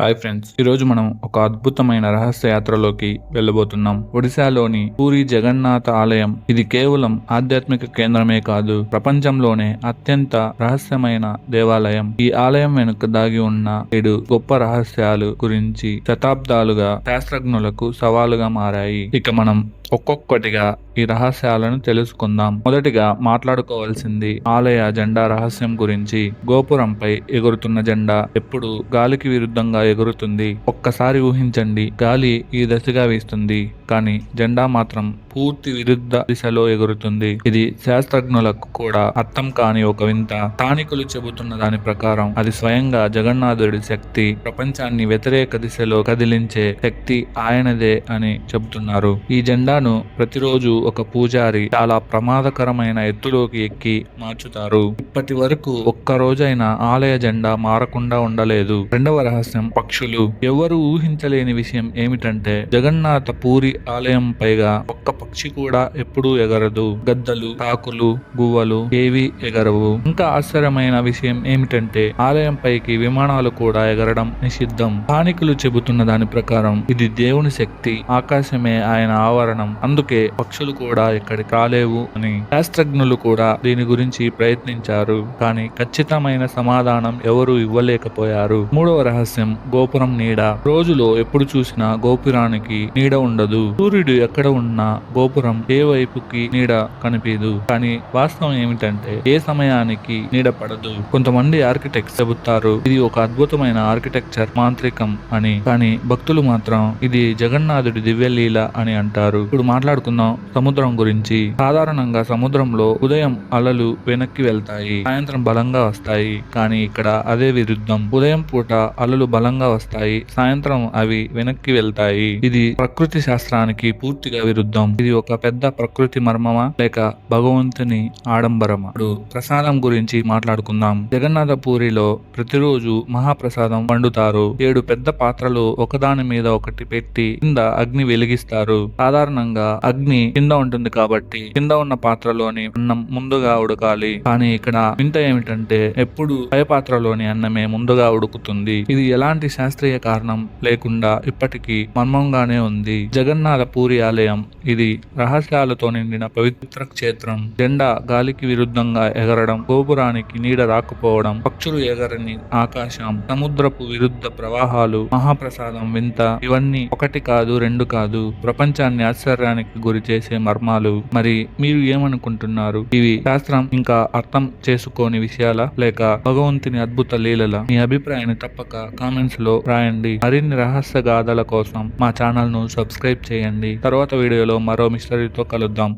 Hi friends ఈ రోజు మనం ఒక అద్భుతమైన రహస్య యాత్రలోకి వెళ్ళబోతున్నాం. ఒడిశాలోని పూరి జగన్నాథ ఆలయం. ఇది కేవలం ఆధ్యాత్మిక కేంద్రమే కాదు ప్రపంచంలోనే అత్యంత రహస్యమైన దేవాలయం. ఈ ఆలయం వెనుక దాగి ఉన్న ఏడు గొప్ప రహస్యాలు గురించి శతాబ్దాలుగా శాస్త్రజ్ఞులకు సవాలుగా మారాయి. ఇక మనం ఒక్కొక్కటిగా ఈ రహస్యాలను తెలుసుకుందాం. మొదటిగా మాట్లాడుకోవాల్సింది ఆలయ జెండా రహస్యం గురించి. గోపురంపై ఎగురుతున్న జెండా ఎప్పుడు గాలికి విరుద్ధంగా ఎగురుతుంది. ఒక్కసారి ఊహించండి గాలి ఈ దశగా వీస్తుంది. కానీ జెండా మాత్రం పూర్తి విరుద్ధ దిశలో ఎగురుతుంది. ఇది శాస్త్రజ్ఞులకు కూడా అర్థం కాని ఒక వింత. స్థానికులు చెబుతున్న దాని ప్రకారం అది స్వయంగా జగన్నాథుడి శక్తి ప్రపంచాన్ని వ్యతిరేక దిశలో కదిలించే శక్తి ఆయనదే అని చెబుతున్నారు. ఈ జెండాను ప్రతిరోజు ఒక పూజారి చాలా ప్రమాదకరమైన ఎత్తులోకి ఎక్కి మార్చుతారు. ఇప్పటి వరకు ఒక్కరోజైనా ఆలయ జెండా మారకుండా ఉండలేదు. రెండవ రహస్యం పక్షులు. ఎవరు ఊహించలేని విషయం ఏమిటంటే జగన్నాథ పూరి ఆలయం పైగా ఒక్క పక్షి కూడా ఎప్పుడూ ఎగరదు. గద్దలు కాకులు గువ్వలు ఏవి ఎగరవు. ఇంకా ఆశ్చర్యమైన విషయం ఏమిటంటే ఆలయం పైకి విమానాలు కూడా ఎగరడం నిషిద్ధం. స్థానికులు చెబుతున్న దాని ప్రకారం ఇది దేవుని శక్తి ఆకాశమే ఆయన ఆవరణం. అందుకే పక్షులు కూడా ఇక్కడికి రాలేవు అని శాస్త్రజ్ఞులు కూడా దీని గురించి ప్రయత్నించారు. కానీ ఖచ్చితమైన సమాధానం ఎవరు ఇవ్వలేకపోయారు. మూడవ రహస్యం గోపురం నీడ. రోజులో ఎప్పుడు చూసినా గోపురానికి నీడ ఉండదు. సూర్యుడు ఎక్కడ ఉన్నా గోపురం ఏ వైపుకి నీడ కనిపించదు కానీ వాస్తవం ఏమిటంటే ఏ సమయానికి నీడ పడదు. కొంతమంది ఆర్కిటెక్ట్స్ చెబుతారు ఇది ఒక అద్భుతమైన ఆర్కిటెక్చర్ మాంత్రికం అని. కానీ భక్తులు మాత్రం ఇది జగన్నాథుడి దివ్యలీల అని అంటారు. ఇప్పుడు మాట్లాడుకుందాం సముద్రం గురించి. సాధారణంగా సముద్రంలో ఉదయం అలలు వెనక్కి వెళ్తాయి సాయంత్రం బలంగా వస్తాయి. కానీ ఇక్కడ అదే విరుద్ధం. ఉదయం పూట అలలు బలంగా వస్తాయి. సాయంత్రం అవి వెనక్కి వెళ్తాయి. ఇది ప్రకృతి శాస్త్రానికి పూర్తిగా విరుద్ధం. ఇది ఒక పెద్ద ప్రకృతి మర్మమా లేక భగవంతుని ఆడంబరమా? ఇప్పుడు ప్రసాదం గురించి మాట్లాడుకుందాం. జగన్నాథ పూరిలో ప్రతిరోజు మహాప్రసాదం వండుతారు. ఏడు పెద్ద పాత్రలు ఒకదాని మీద ఒకటి పెట్టి కింద అగ్ని వెలిగిస్తారు. సాధారణంగా అగ్ని కింద ఉంటుంది కాబట్టి కింద ఉన్న పాత్రలోని అన్నం ముందుగా ఉడకాలి. కానీ ఇక్కడ వింత ఏమిటంటే ఎప్పుడు పై పాత్రలోని అన్నమే ముందుగా ఉడుకుతుంది. ఇది ఎలాంటి శాస్త్రీయ కారణం లేకుండా ఇప్పటికీ మర్మంగానే ఉంది. జగన్నాథ పూరి ఆలయం ఇది రహస్యాలతో నిండిన పవిత్ర క్షేత్రం. జెండా గాలికి విరుద్ధంగా ఎగరడం గోపురానికి నీడ రాకపోవడం పక్షులు ఎగరని ఆకాశం సముద్రపు విరుద్ధ ప్రవాహాలు మహాప్రసాదం వింత ఇవన్నీ ఒకటి కాదు రెండు కాదు. ప్రపంచాన్ని ఆశ్చర్యానికి గురి చేసే మర్మాలు. మరి మీరు ఏమనుకుంటున్నారు? ఇవి శాస్త్రం ఇంకా అర్థం చేసుకోని విషయాల? లేక భగవంతుని అద్భుత లీలల? మీ అభిప్రాయాన్ని తప్పక కామెంట్స్లో రాయండి. మరిన్ని రహస్య గాథల కోసం మా ఛానల్ను సబ్స్క్రైబ్ చేయండి. తర్వాత వీడియోలో మరో మిస్టరీతో కలుద్దాం.